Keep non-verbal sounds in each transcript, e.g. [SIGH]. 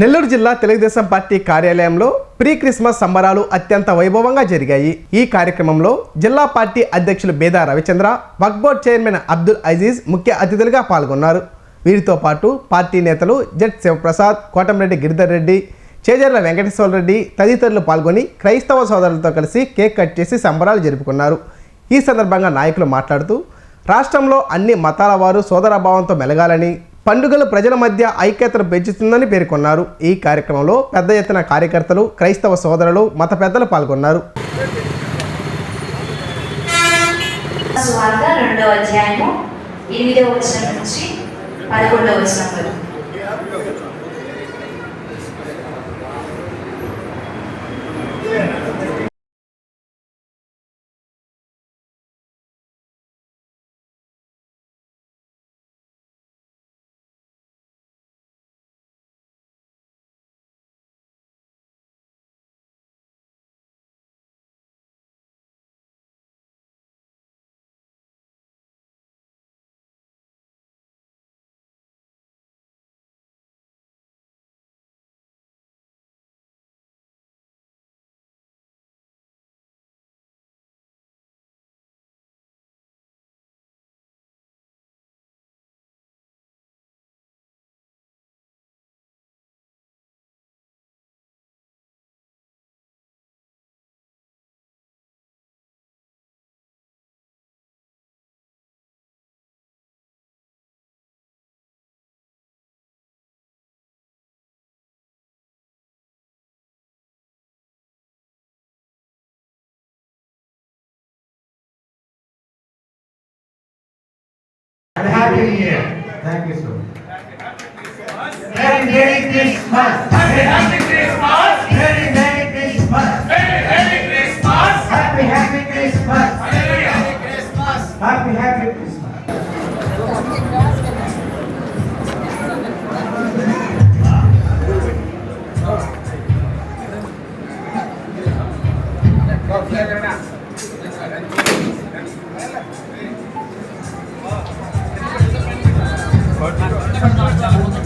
నెల్లూరు జిల్లా తెలుగుదేశం పార్టీ కార్యాలయంలో pre Christmas సంబరాలు అత్యంత వైభవంగా జరిగాయి. ఈ కార్యక్రమంలో జిల్లా పార్టీ అధ్యక్షులు బేదా రవిచంద్ర వక్బోర్డ్ చైర్మన్ అబ్దుల్ అజీజ్ ముఖ్య అతిథులుగా పాల్గొన్నారు. వీరితో పాటు పార్టీ నేతలు జెట్ శివప్రసాద్ కోటంరెడ్డి గిరిధర్ రెడ్డి చేజర్ల వెంకటేశ్వర రెడ్డి తదితరులు పాల్గొని క్రైస్తవ సోదరులతో కలిసి కేక్ కట్ చేసి సంబరాలు జరుపుకున్నారు. ఈ సందర్భంగా నాయకులు మాట్లాడుతూ రాష్ట్రంలో అన్ని మతాల వారు సోదరభావంతో మెలగాలని పండుగలు ప్రజల మధ్య ఐక్యతను పెంచుతుందని పేర్కొన్నారు. ఈ కార్యక్రమంలో పెద్ద ఎత్తున కార్యకర్తలు క్రైస్తవ సోదరులు మత పెద్దలు పాల్గొన్నారు. సువార్త రెండవ అధ్యాయము ఎనిమిదవ వచనం నుంచి పదకొండవ వచనం వరకు. And Happy New Year. Thank you so much. Very, Merry Christmas. Happy, Happy Christmas. Very, Merry Christmas. Very, Merry Christmas. Happy, Happy Christmas. Very, Happy Christmas. Happy, Happy Christmas. Gracias.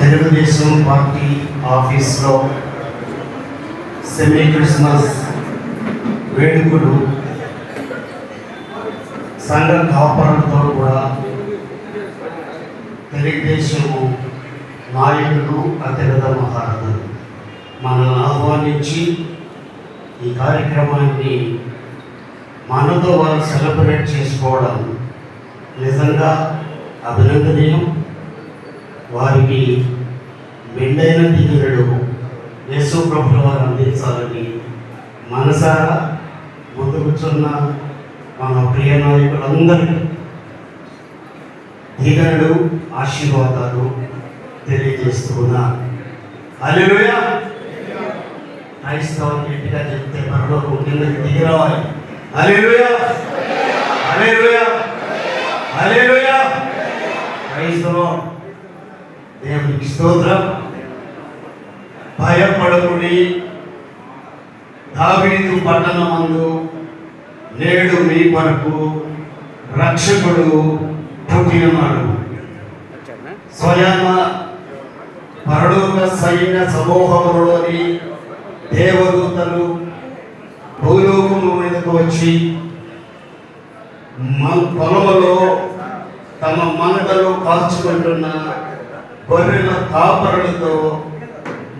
Telugu Desam party ఆఫీస్లో semi Christmas వేడుకలు సంఘ కాపరులతో కూడా తెలుగుదేశము నాయకులు అతిరథ మహారథులు. మనల్ని ఆహ్వానించి ఈ కార్యక్రమాన్ని మనతో వాళ్ళు సెలబ్రేట్ చేసుకోవడం నిజంగా అభినందనీయం వారికి మెండైన దిగులను యేసు వారు అందించాలని మనసారా ముందు కూర్చున్న మన ప్రియ నాయకులందరికీ దిగరుడు ఆశీర్వాదాలు తెలియజేస్తున్నా. అలెలుయా క్రైస్తవం గట్టిగా చెప్తే పరలోకం కిందకి దిగి రావాలి. అలెలుయా అలెలుయా అలెలుయా క్రైస్తవం. దేవునికి స్తోత్రం. భయపడకుడి. దావీదు పట్టణమందు నేడు మీ కొరకు రక్షకుడు పుట్టినవాడు. ఉన్నాడు స్వయాన పరలోక సైన్య సమూహములోని దేవదూతలు భూలోకము మీదకు వచ్చి పొలములో తమ మందలు కాల్చుకుంటున్న గొర్రెల కాపరులతో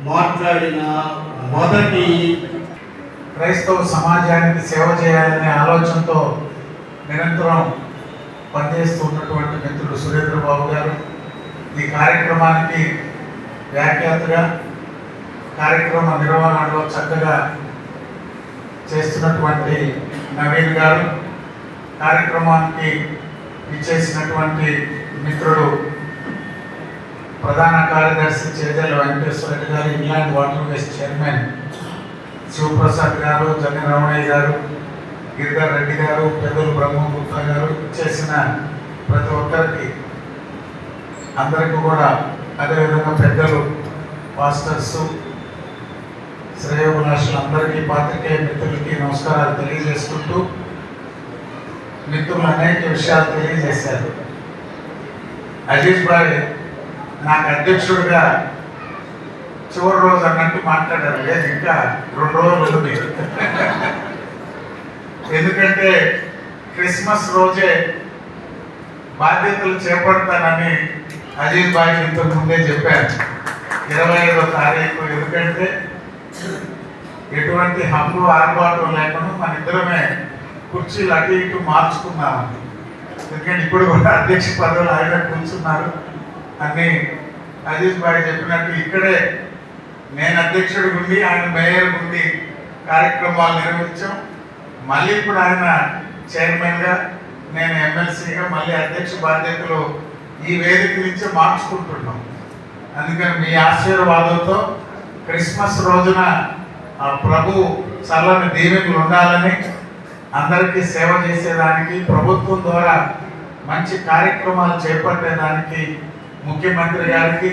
మాట్లాడిన మొదటి క్రైస్తవ సమాజానికి సేవ చేయాలనే ఆలోచనతో నిరంతరం పనిచేస్తూ ఉన్నటువంటి మిత్రుడు సురేంద్రబాబు గారు ఈ కార్యక్రమానికి వ్యాఖ్యాతగా కార్యక్రమ నిర్వహణలో చక్కగా చేస్తున్నటువంటి నవీన్ గారు. కార్యక్రమానికి ఇచ్చేసినటువంటి మిత్రుడు ప్రధాన కార్యదర్శి చేజల వెంకటేశ్వర రెడ్డి గారు England water waste chairman Sivaprasad గారు జగన్ రమణయ్య గారు గిరిధర్ రెడ్డి గారు పెద్దలు బ్రహ్మగుప్త గారు చేసిన ప్రతి ఒక్కరికి అందరికీ కూడా అదేవిధంగా పెద్దలు పాస్టర్స్ శ్రేయోభిలాషులందరికీ పాత్రికేయ మిత్రులకి నమస్కారాలు తెలియజేసుకుంటూ మిత్రులు అనేక విషయాలు తెలియజేశారు. అజీజ్ భాయ్ నాకు అధ్యక్షుడిగా చివరి రోజు అన్నట్టు మాట్లాడారు. లేదు ఇంకా రెండు రోజులు ఉంది. [LAUGHS] ఎందుకంటే క్రిస్మస్ రోజే బాధ్యతలు చేపడతానని అజీజ్ భాయ్ ఇంతకు ముందే చెప్పారు. ఇరవై ఐదో తారీఖు. ఎందుకంటే ఎటువంటి హంగు ఆర్భాటం లేకుండా మన ఇద్దరమే కుర్చీలు అటు ఇటు మార్చుకున్నాము ఎందుకంటే ఇప్పుడు కూడా అధ్యక్ష పదవులు ఆయన కూర్చున్నారు. అని అజీజ్ భాయ్ చెప్పినట్టు ఇక్కడే నేను అధ్యక్షుడు ఉండి ఆయన మేయర్ ఉండి కార్యక్రమాలు నిర్వహించాం. మళ్ళీ ఇప్పుడు ఆయన చైర్మన్గా నేను ఎమ్మెల్సీగా మళ్ళీ అధ్యక్ష బాధ్యతలు ఈ వేదిక నుంచి మార్చుకుంటున్నాం. అందుకని మీ ఆశీర్వాదంతో క్రిస్మస్ రోజున ఆ ప్రభు చల్లని దీవెనలు ఉండాలని అందరికీ సేవ చేసేదానికి ప్రభుత్వం ద్వారా మంచి కార్యక్రమాలు చేపట్టేదానికి ముఖ్యమంత్రి గారికి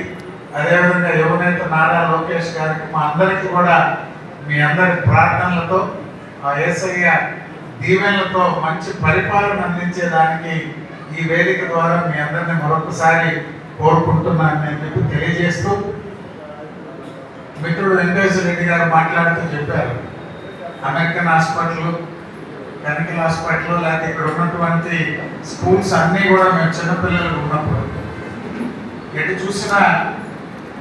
అదేవిధంగా యువనేత నారా లోకేష్ గారికి మా అందరికీ కూడా మీ అందరి ప్రార్థనలతో ఆ యేసయ్య దీవెనలతో మంచి పరిపాలన అందించేదానికి ఈ వేదిక ద్వారా మీ అందరిని మరొకసారి కోరుకుంటున్నాను నేను మీకు తెలియజేస్తూ మిత్రుడు వెంకటేశ్వర రెడ్డి గారు మాట్లాడుతూ చెప్పారు. అమెరికన్ హాస్పిటల్ కెమికల్ హాస్పిటల్ లేకపోతే ఇక్కడ ఉన్నటువంటి స్కూల్స్ అన్నీ కూడా మేము చిన్నపిల్లలు ఉన్నప్పుడు ఎటు చూసినా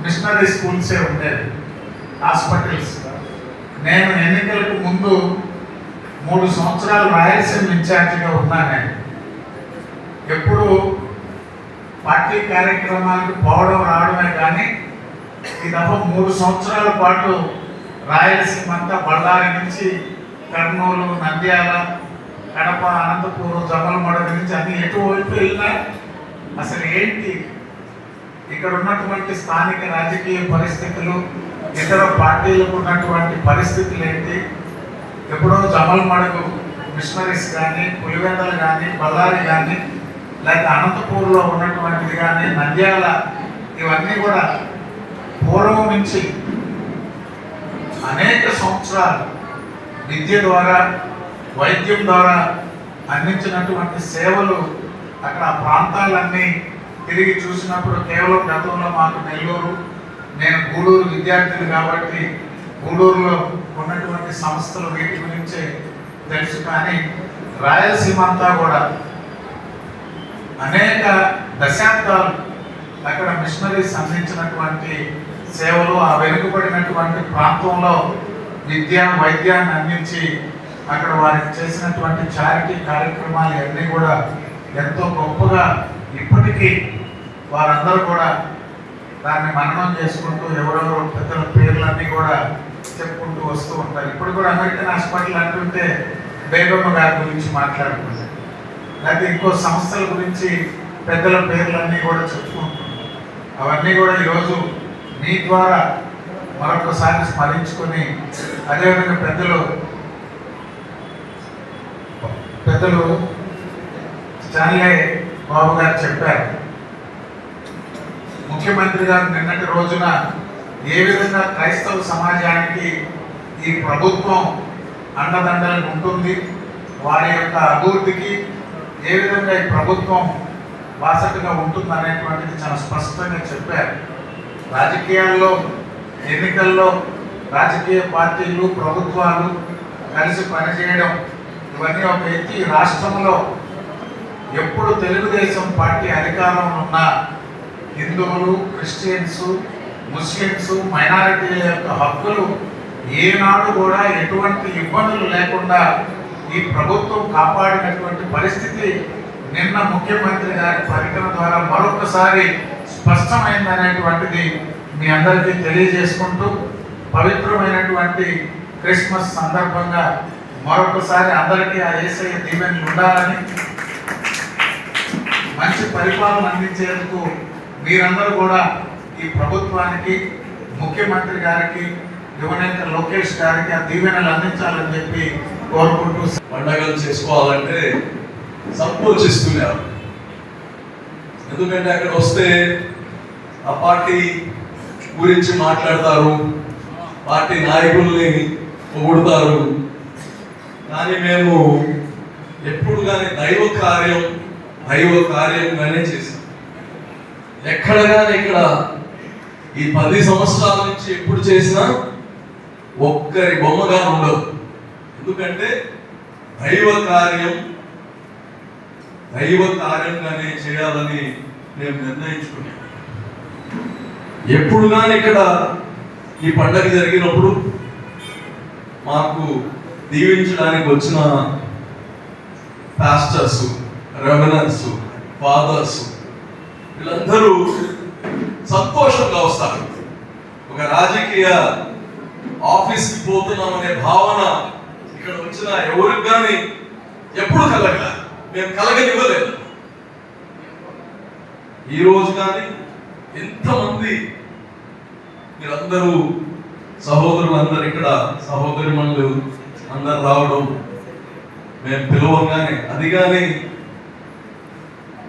మిషనరీ స్కూల్సే ఉండేవి. హాస్పిటల్స్. నేను ఎన్నికలకు ముందు మూడు సంవత్సరాలు రాయలసీమ ఇన్ఛార్జిగా ఉన్నాను ఎప్పుడు పార్టీ కార్యక్రమాలకు పోవడం రావడమే కానీ ఈ దఫ మూడు సంవత్సరాల పాటు రాయలసీమ అంతా బళ్ళారి నుంచి కర్నూలు నంద్యాల కడప అనంతపూర్ జమలమడ నుంచి అన్ని ఎటువైపు వెళ్ళినా అసలు ఏంటి? ఇక్కడ ఉన్నటువంటి స్థానిక రాజకీయ పరిస్థితులు ఇతర పార్టీలకు ఉన్నటువంటి పరిస్థితులు ఏంటి? ఎప్పుడో జమలమడుగు మిషనరీస్ కానీ పులివెందలు కానీ బళ్ళారి కానీ లేక అనంతపూర్లో ఉన్నటువంటిది కానీ నంద్యాల ఇవన్నీ కూడా పూర్వం నుంచి అనేక సంవత్సరాలు విద్య ద్వారా వైద్యం ద్వారా అందించినటువంటి సేవలు అక్కడ ఆ ప్రాంతాలన్నీ తిరిగి చూసినప్పుడు కేవలం గతంలో మాకు నెల్లూరు నేను గూడూరు విద్యార్థిని కాబట్టి గూడూరులో ఉన్నటువంటి సంస్థలు వీటి గురించి తెలుసు. కానీ రాయలసీమ అంతా కూడా అనేక దశాబ్దాలు అక్కడ మిషనరీస్ అందించినటువంటి సేవలు ఆ వెనుకబడినటువంటి ప్రాంతంలో విద్య వైద్యాన్ని అందించి అక్కడ వారికి చేసినటువంటి చారిటీ కార్యక్రమాలు అన్నీ కూడా ఎంతో గొప్పగా ఇప్పటికీ వారందరూ కూడా దాన్ని మననం చేసుకుంటూ ఎవరెవరో పెద్దల పేర్లన్నీ కూడా చెప్పుకుంటూ వస్తూ ఉంటారు. ఇప్పుడు కూడా అమెరికన్ హాస్పిటల్ అంటుంటే బేగమ్మ గారి గురించి మాట్లాడుకుంటారు. లేకపోతే ఇంకో సంస్థల గురించి పెద్దల పేర్లన్నీ కూడా చెప్పుకుంటున్నాం అవన్నీ కూడా ఈరోజు మీ ద్వారా మరొకసారి స్మరించుకొని అదేవిధంగా పెద్దలు పెద్దలు స్టాన్లే బాబు గారు చెప్పారు. ముఖ్యమంత్రి గారు నిన్నటి రోజున ఏ విధంగా క్రైస్తవ సమాజానికి ఈ ప్రభుత్వం అండదండలు ఉంటుంది వారి యొక్క అభివృద్ధికి ఏ విధంగా ఈ ప్రభుత్వం బాసటగా ఉంటుంది అనేటువంటిది చాలా స్పష్టంగా చెప్పారు. రాజకీయాల్లో ఎన్నికల్లో రాజకీయ పార్టీలు ప్రభుత్వాలు కలిసి పనిచేయడం ఇవన్నీ ఒక ఎత్తి రాష్ట్రంలో ఎప్పుడు తెలుగుదేశం పార్టీ అధికారంలో ఉన్న హిందువులు క్రిస్టియన్స్ ముస్లిమ్స్ మైనారిటీల యొక్క హక్కులు ఏనాడు కూడా ఎటువంటి ఇబ్బందులు లేకుండా ఈ ప్రభుత్వం కాపాడినటువంటి పరిస్థితి నిన్న ముఖ్యమంత్రి గారి ప్రకటన ద్వారా మరొకసారి స్పష్టమైందనేటువంటిది మీ అందరికీ తెలియజేసుకుంటూ పవిత్రమైనటువంటి క్రిస్మస్ సందర్భంగా మరొకసారి అందరికీ ఆ ఏసయ్య దీవెనలు ఉండాలని మంచి పరిపాలన అందించేందుకు మీరందరూ కూడా ఈ ప్రభుత్వానికి ముఖ్యమంత్రి గారికి యువనేత లోకేష్ గారికి ఆ దీవెనలు అందించాలని చెప్పి కోరుకుంటూ పండగలు చేసుకోవాలంటే సంకోచిస్తున్నారు. ఎందుకంటే అక్కడ వస్తే ఆ పార్టీ గురించి మాట్లాడతారు. పార్టీ నాయకుల్ని పొగుడతారు. కానీ మేము ఎప్పుడు కానీ దైవ కార్యం దైవ కార్యంగానే చేసాం ఎక్కడ కానీ ఇక్కడ ఈ పది సంవత్సరాల నుంచి ఎప్పుడు చేసినా ఒక్కరి బొమ్మగా ఉండదు ఎందుకంటే దైవ కార్యం దైవ కార్యంగానే చేయాలని మేము నిర్ణయించుకున్నాం. ఎప్పుడు కానీ ఇక్కడ ఈ పండగ జరిగినప్పుడు మాకు దీవించడానికి వచ్చిన పాస్టర్స్ రెవెనర్స్ ఫాదర్స్ వీళ్ళందరూ సంతోషంగా వస్తారు. ఒక రాజకీయ ఆఫీస్కి పోతున్నాం అనే భావన ఇక్కడ వచ్చిన ఎవరికి కానీ ఎప్పుడు కలగలేదు మేము కలగనివ్వలేదు. ఈ రోజు కానీ ఎంతమంది మీరందరూ సహోదరులు అందరు ఇక్కడ సహోదరి మనులు అందరు రావడం మేము పిలవంగానే అది కానీ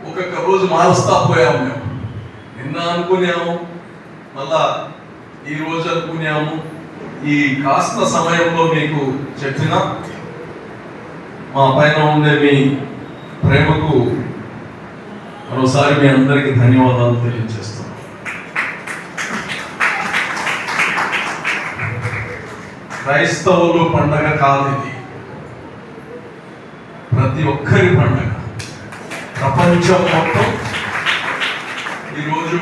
ఒక్కొక్క రోజు మారుస్తా పోయాము మేము. నిన్న అనుకున్నాము మళ్ళా ఈ రోజు అనుకున్నాము. ఈ కాస్త సమయంలో మీకు చెప్పిన మా పైన ఉండే మీ ప్రేమకు మరోసారి మీ అందరికీ ధన్యవాదాలు తెలియజేస్తాం క్రైస్తవులు పండగ కాదు ఇది. ప్రతి ఒక్కరి పండగ. ప్రపంచం మొత్తం ఈరోజు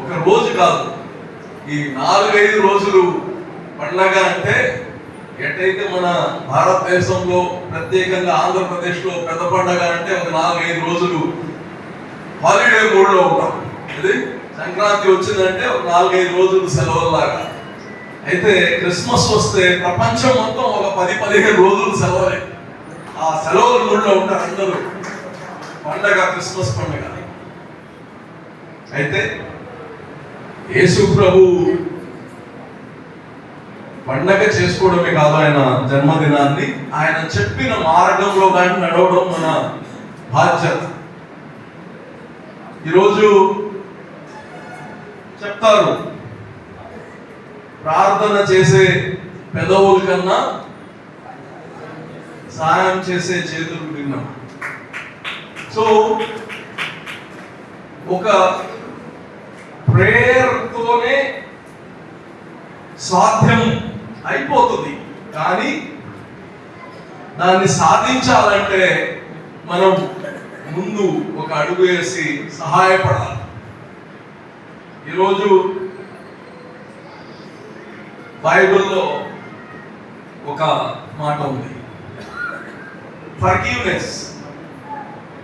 ఒక రోజు కాదు. ఈ నాలుగైదు రోజులు పండగ అంటే ఎట్టయితే మన భారతదేశంలో ప్రత్యేకంగా ఆంధ్రప్రదేశ్లో పెద్ద పండగ అంటే ఒక నాలుగైదు రోజులు హాలిడే మూడ్లో ఉంటాం. ఇది సంక్రాంతి వచ్చిందంటే ఒక నాలుగైదు రోజులు సెలవులాగా అయితే క్రిస్మస్ వస్తే ప్రపంచం మొత్తం ఒక పది పదిహేను రోజులు సెలవులే. ఆ సెలవుల మూడ్లో ఉంటారు అందరూ. పండగ క్రిస్మస్ పండగ. అయితే యేసు ప్రభు పండగ చేసుకోవడమే కాదు ఆయన జన్మదినాన్ని. ఆయన చెప్పిన మార్గంలో కానీ నడవడం మన బాధ్యత. ఈరోజు చెప్తారు. ప్రార్థన చేసే పెదవుల కన్నా సహాయం చేసే చేతులు విన్నాం సో ఒక ప్రేయర్తోనే సాధ్యం అయిపోతుంది. కానీ దాన్ని సాధించాలంటే మనం ముందు ఒక అడుగు వేసి సహాయపడాలి. ఈరోజు బైబిల్లో ఒక మాట ఉంది. ఫర్గివ్నెస్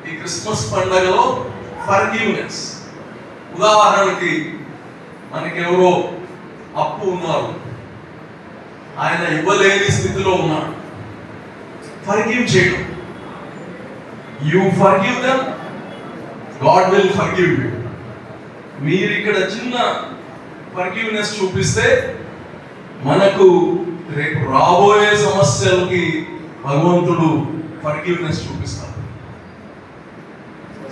ఈ క్రిస్మస్ పండగలో ఫర్గివ్నెస్ ఉదాహరణకి మనకెవరో అప్పు ఉన్నారు. ఆయన ఇవ్వలేని స్థితిలో ఉన్నాడు ఫర్గివ్ చేయడం. You forgive them God will forgive you మీరు ఇక్కడ చిన్న ఫర్గివ్నెస్ చూపిస్తే మనకు రేపు రాబోయే సమస్యలకి భగవంతుడు ఫర్గివ్నెస్ చూపిస్తాడు.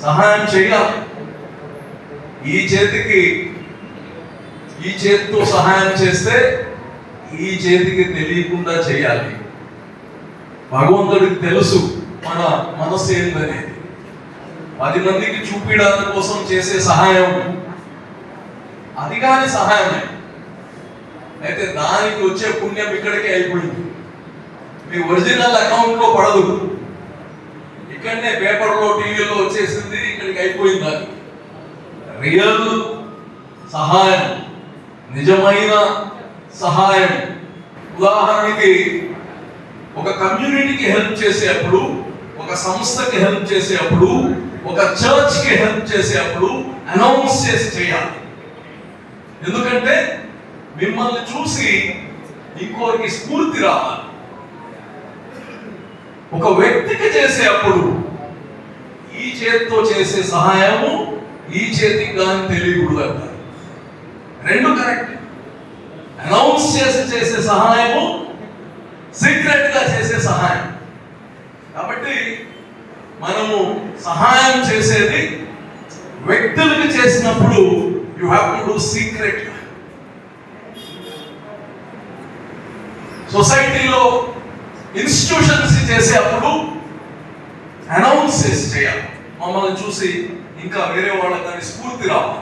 సహాయం చేయాలి ఈ చేతికి ఈ చేతితో సహాయం చేస్తే ఈ చేతికి తెలియకుండా చేయాలి. భగవంతుడికి తెలుసు మన మనస్సు ఏందనేది. పది మందికి చూపించడానికి కోసం చేసే సహాయం అది కాని సహాయమే. అయితే దానికి వచ్చే పుణ్యం ఇక్కడికే అయిపోయింది. మీ ఒరిజినల్ అకౌంట్లో పడదు. ఇక్కడనే పేపర్లో టీవీలో వచ్చేసింది ఇక్కడికి అయిపోయింది అది. రియల్ సహాయం నిజమైన సహాయం. ఉదాహరణకి ఒక కమ్యూనిటీకి హెల్ప్ చేసేటప్పుడు ఒక సంస్థకి హెల్ప్ చేసేటప్పుడు ఒక చర్చ్కి హెల్ప్ చేసేటప్పుడు అనౌన్స్ చేసి చేయాలి. ఎందుకంటే మిమ్మల్ని చూసి ఇంకోరికి స్ఫూర్తి రావాలి. ఒక వ్యక్తికి చేసే అప్పుడు ఈ చేతితో చేసే సహాయము ఈ చేతికి కానీ తెలియకూడదు అంటారు. రెండు కరెక్ట్. అనౌన్స్ చేసి చేసే సహాయము సీక్రెట్గా చేసే సహాయం. కాబట్టి మనము సహాయం చేసేది వ్యక్తులకు చేసినప్పుడు you have to do secret సొసైటీలో ఇన్స్టిట్యూషన్స్ చేసేటప్పుడు అనౌన్స్ చేసి చేయాలి. మమ్మల్ని చూసి ఇంకా వేరే వాళ్ళకి కానీ స్ఫూర్తి రావాలి.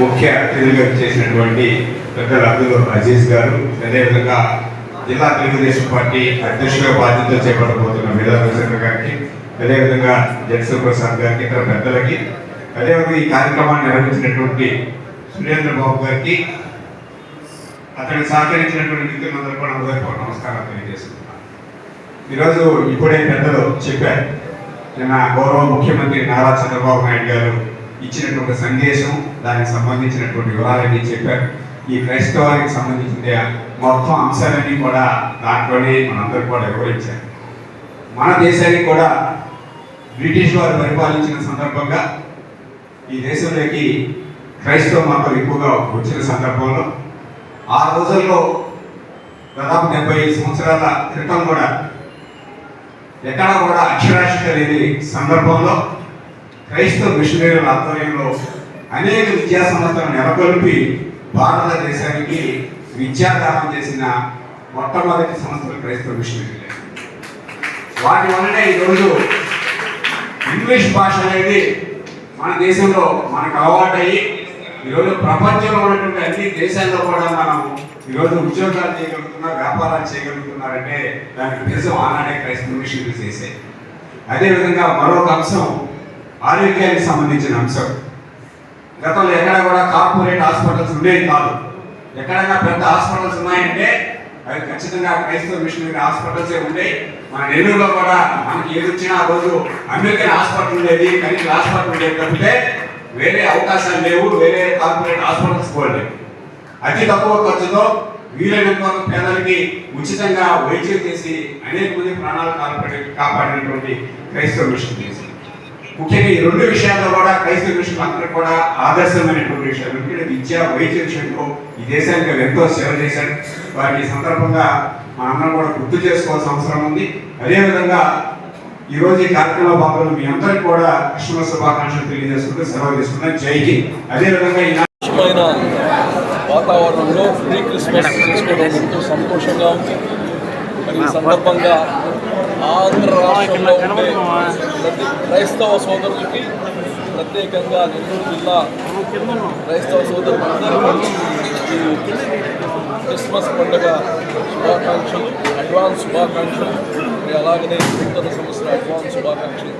ముఖ్య అతిథులుగా చేసినటువంటి పెద్దలు అబ్దుల్ అజీజ్ గారు అదేవిధంగా జిల్లా తెలుగుదేశం పార్టీ అధ్యక్షుడిగా బాధ్యతలు చేపట్టబోతున్న మేధా రవిచంద్ర గారికి అదేవిధంగా జగన్ ప్రసాద్ గారికి ఇతర పెద్దలకి అదేవిధంగా ఈ కార్యక్రమాన్ని నిర్వహించినటువంటి సురేంద్ర బాబు గారికి అతనికి సహకరించినటువంటి మిత్రులందరూ కూడా హృదయపూర్వక నమస్కారాలు తెలియజేస్తున్నాను ఈరోజు ఇప్పుడే పెద్దలు చెప్పారు నిన్న గౌరవ ముఖ్యమంత్రి నారా చంద్రబాబు నాయుడు గారు ఇచ్చినటువంటి సందేశం దానికి సంబంధించినటువంటి వివరాలన్నీ చెప్పారు. ఈ క్రైస్తవానికి సంబంధించిన మొత్తం అంశాలన్నీ కూడా దాంట్లోనే మనందరూ కూడా వివరించారు. మన దేశానికి కూడా బ్రిటిష్ వారు పరిపాలించిన సందర్భంగా ఈ దేశంలోకి క్రైస్తవ మతం ఎక్కువగా వచ్చిన సందర్భంలో ఆ రోజుల్లో దాదాపు డెబ్బై సంవత్సరాల క్రితం కూడా ఎక్కడ కూడా అక్షరాస్యత లేని సందర్భంలో క్రైస్తవ మిషనరీల ఆధ్వర్యంలో అనేక విద్యా సంస్థలను నెలకొల్పి భారతదేశానికి విద్యాదానం చేసిన మొట్టమొదటి సంస్థలు క్రైస్తవ మిషనరీలే. వాటి వల్లనే ఈరోజు ఇంగ్లీష్ భాష అనేది మన దేశంలో మనకు అలవాటయ్యి ఈరోజు ప్రపంచంలో ఉన్నటువంటి అన్ని దేశాల్లో కూడా మనం ఈరోజు ఉద్యోగాలు చేయగలుగుతున్నారు వ్యాపారాలు చేయగలుగుతున్నారంటే దానికి నిజం ఆనాడే క్రైస్తవ మిషన్లు చేసే. అదేవిధంగా మరొక అంశం ఆరోగ్యానికి సంబంధించిన అంశం. గతంలో ఎక్కడ కూడా కార్పొరేట్ హాస్పిటల్స్ ఉండేవి కాదు. ఎక్కడైనా పెద్ద హాస్పిటల్స్ ఉన్నాయంటే అవి ఖచ్చితంగా క్రైస్తవ మిషనరీ హాస్పిటల్సే ఉండేవి మన నెల్లూరులో కూడా మనకి ఏది వచ్చినా ఆ రోజు అమెరికన్ హాస్పిటల్ ఉండేది కనీస హాస్పిటల్ ఉండేది తప్పితే వేరే అవకాశాలు లేవు వేరే కార్పొరేట్ హాస్పిటల్స్ పోలేదు అతి తక్కువ ఖర్చుతో వీలైనంత వరకు పేదలకి ఉచితంగా వైద్యం చేసి అనేక మంది ప్రాణాలు కాపాడి కాపాడినటువంటి క్రైస్తవ మిషన్ చేసి. ముఖ్యంగా ఈ రెండు విషయాల్లో కూడా క్రైస్తవ మిషన్ అందరూ కూడా ఆదర్శమైనటువంటి విషయాలు. ముఖ్యంగా విద్య వైద్య విషయంలో ఈ దేశానికి ఎంతో సేవ చేశారు. వారికి సందర్భంగా మనందరం కూడా గుర్తు చేసుకోవాల్సిన అవసరం ఉంది. అదేవిధంగా ఈరోజు ఈ కార్యక్రమంలో భాగంలో మీ అందరికీ కూడా కృష్ణ శుభాకాంక్షలు తెలియజేసుకుంటూ సెలవు తీసుకున్నాం జైకి అదేవిధంగా ఈ వాతావరణంలో ప్రీ క్రిస్మస్ చేసుకోవడం ఎంతో సంతోషంగా ఉంది. మరి ఈ సందర్భంగా ఆంధ్ర రాష్ట్రంలో ఉండే ప్రతి క్రైస్తవ సోదరులకి ప్రత్యేకంగా నెల్లూరు జిల్లా క్రైస్తవ సోదరులందరికీ ఈ క్రిస్మస్ పండుగ శుభాకాంక్షలు అడ్వాన్స్ శుభాకాంక్షలు. అలాగనే నూతన సంవత్సర అడ్వాన్స్ శుభాకాంక్షలు